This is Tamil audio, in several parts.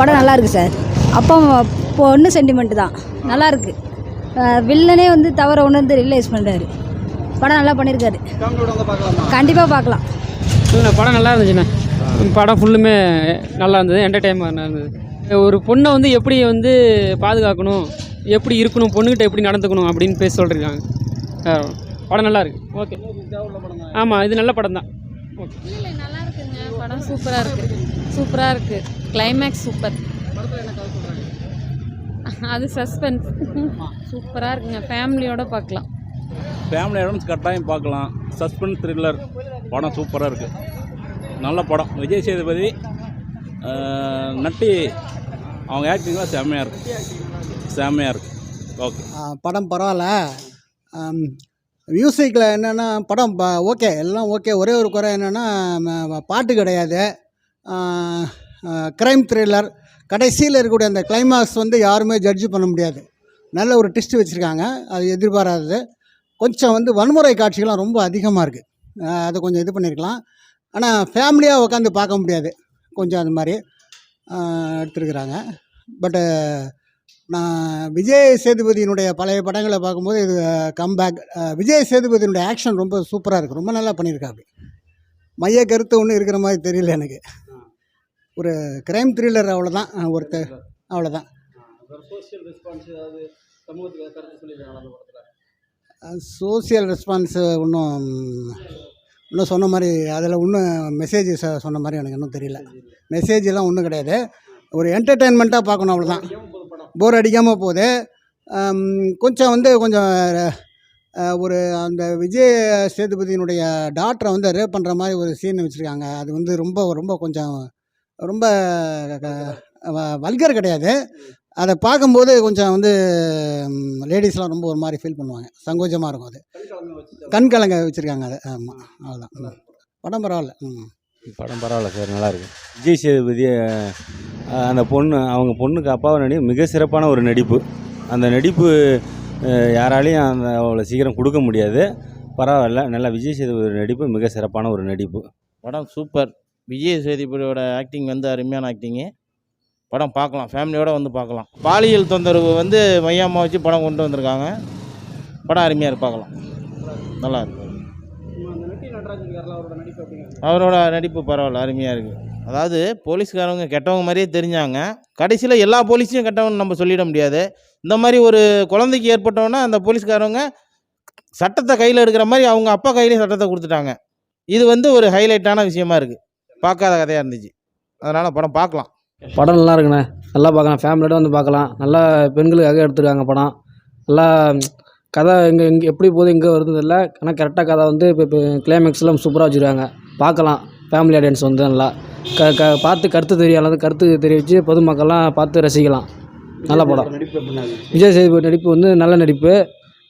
படம் நல்லா இருக்கு சார். அப்பா பொண்ணு சென்டிமெண்ட் தான். நல்லா இருக்கு அஹ் வில்லனே வந்து தவற உணர்ந்து ரியலைஸ் பண்ணுறாரு படம் நல்லா பண்ணியிருக்காரு. கண்டிப்பாக பார்க்கலாம். இல்லைண்ணா படம் நல்லா இருந்துச்சுண்ணே. படம் ஃபுல்லுமே நல்லா இருந்தது என்டர்டைன்மெண்ட் இருந்தது. ஒரு பொண்ணை வந்து எப்படி வந்து பாதுகாக்கணும் எப்படி இருக்கணும் பொண்ணுக்கிட்ட எப்படி நடந்துக்கணும் அப்படின்னு பேச அஹ் படம் நல்லா இருக்கு. ஓகே. ஆமாம் இது நல்ல படம் தான் ஓகே நல்லா இருக்குங்க. படம் சூப்பராக இருக்கு. சூப்பராக இருக்கு. Climax super. அது சஸ்பென்ஸ் சூப்பராக இருக்குங்க. ஃபேமிலியோட பார்க்கலாம் ஃபேமிலி ஐட்டம்ஸ் கட்டாயம் பார்க்கலாம் சஸ்பென்ஸ் த்ரில்லர் படம் சூப்பராக இருக்குது நல்ல படம். விஜய் சேதுபதி நட்டி அவங்க ஆக்டிங்லாம் செம்மையாக இருக்கு. செம்மையாக இருக்கு. ஓகே படம் பரவாயில்ல. மியூசிக்கில் என்னென்னா படம் ஓகே எல்லாம் ஓகே ஒரே ஒரு குறை என்னென்னா பாட்டு கிடையாது. க்ரைம் த்ரில்லர் கடைசியில் இருக்கக்கூடிய அந்த கிளைமாக்ஸ் வந்து யாருமே ஜட்ஜு பண்ண முடியாது. நல்ல ஒரு ட்விஸ்ட் வச்சுருக்காங்க. அது எதிர்பாராதது. கொஞ்சம் வந்து வன்முறை காட்சிகள்லாம் ரொம்ப அதிகமாக இருக்குது அதை கொஞ்சம் இது பண்ணியிருக்கலாம் ஆனால் ஃபேமிலியாக உட்காந்து பார்க்க முடியாது. கொஞ்சம் அது மாதிரி எடுத்துருக்குறாங்க. பட்டு நான் விஜய் சேதுபதியினுடைய பழைய படங்களை பார்க்கும்போது இது கம்பேக் விஜய் சேதுபதியினுடைய ஆக்ஷன் ரொம்ப சூப்பராக இருக்குது ரொம்ப நல்லா பண்ணியிருக்காரு. மைய கருத்து ஒன்றும் இருக்கிற மாதிரி தெரியல எனக்கு. ஒரு கிரைம் த்ரில்லர் அவ்வளோதான் ஒருத்தர் அவ்வளோதான் சோசியல் ரெஸ்பான்ஸ் ரெஸ்பான்ஸு இன்னும் இன்னும் சொன்ன மாதிரி அதில் இன்னும் மெசேஜ் சொன்ன மாதிரி எனக்கு இன்னும் தெரியல. மெசேஜ் எல்லாம் ஒன்றும் கிடையாது. ஒரு என்டர்டெயின்மெண்ட்டாக பார்க்கணும் அவ்வளோதான் போர் அடிக்காமல் போகுது. கொஞ்சம் வந்து கொஞ்சம் ஒரு அந்த விஜய் சேதுபதியினுடைய டாக்டரை வந்து ரேப் பண்ணுற மாதிரி ஒரு சீன் வச்சுருக்காங்க. அது வந்து ரொம்ப ரொம்ப கொஞ்சம் ரொம்ப வல்கர். கிடையாது. அதை பார்க்கும்போது கொஞ்சம் வந்து லேடிஸ்லாம் ரொம்ப ஒரு மாதிரி ஃபீல் பண்ணுவாங்க. சங்கோஜமாக இருக்கும் அது. கண் கலங்க வச்சுருக்காங்க அது. ஆமாம் அவ்வளோதான் ம். படம் பரவாயில்ல. ம். படம் பரவாயில்ல சார் நல்லா இருக்கு. விஜய் சேதுபதி அந்த பொண்ணு அவங்க பொண்ணுக்கு அப்பாவை நடி மிக சிறப்பான ஒரு நடிப்பு. அந்த நடிப்பு யாராலையும் அந்த அவ்வளோ சீக்கிரம் கொடுக்க முடியாது. பரவாயில்ல நல்லா விஜய் சேதுபதி நடிப்பு மிக சிறப்பான ஒரு நடிப்பு. படம் சூப்பர். விஜய் சேதுபதியோட ஆக்டிங் வந்து அருமையான ஆக்டிங்கு படம் பார்க்கலாம். ஃபேமிலியோடு வந்து பார்க்கலாம். பாலியல் தொந்தரவு வந்து மையமாக வச்சு படம் கொண்டு வந்திருக்காங்க. படம் அருமையாக இருக்கு. பார்க்கலாம். நல்லா இருக்கு. அவரோட நடிப்பு அவரோட நடிப்பு பரவாயில்ல. அருமையாக இருக்குது அதாவது போலீஸ்காரவங்க கெட்டவங்க மாதிரியே தெரிஞ்சாங்க. கடைசியில் எல்லா போலீஸையும் கெட்டவங்க நம்ம சொல்லிட முடியாது. இந்த மாதிரி ஒரு குழந்தைக்கு ஏற்பட்டோன்னா அந்த போலீஸ்காரவங்க சட்டத்தை கையில் எடுக்கிற மாதிரி அவங்க அப்பா கையிலேயே சட்டத்தை கொடுத்துட்டாங்க. இது வந்து ஒரு ஹைலைட்டான விஷயமா இருக்குது பார்க்காத கதையாக இருந்துச்சு. அதனால் படம் பார்க்கலாம். படம் நல்லா இருக்குண்ணே. நல்லா பார்க்கலாம். ஃபேமிலியோட வந்து பார்க்கலாம். நல்லா பெண்களுக்காக எடுத்துருக்காங்க படம். நல்லா கதை எங்கே எங்கே எப்படி போகுது எங்கே வருது இல்லை ஆனால் கரெக்டாக கதை வந்து இப்போ இப்போ கிளைமேக்ஸ்லாம் சூப்பராக வச்சுருக்காங்க. பார்க்கலாம். ஃபேமிலி ஆடியன்ஸ் வந்து நல்லா. க க பார்த்து கருத்து தெரியாத கருத்து தெரிவித்து பொதுமக்கள்லாம் பார்த்து ரசிக்கலாம். நல்ல படம். விஜய் சேதுபதி நடிப்பு வந்து நல்ல நடிப்பு.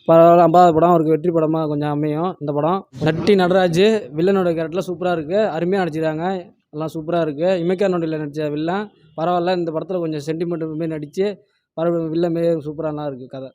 பரவாயில்ல ஐம்பதாவது படம் அவருக்கு வெற்றி படமாக கொஞ்சம் அமையும். இந்த படம் நட்டி நடராஜ் வில்லனோட கேரக்டர்லாம் சூப்பராக இருக்குது அருமையாக நடிச்சிருக்காங்க. எல்லாம் சூப்பராக இருக்குது இமைக்கா நொண்டியில் நடித்த வில்லன் பரவாயில்ல இந்த படத்தில் கொஞ்சம் சென்டிமெண்ட் மாரி நடித்து பரவாயில்ல வில்லன் மாரி சூப்பராக இருக்குது கதை.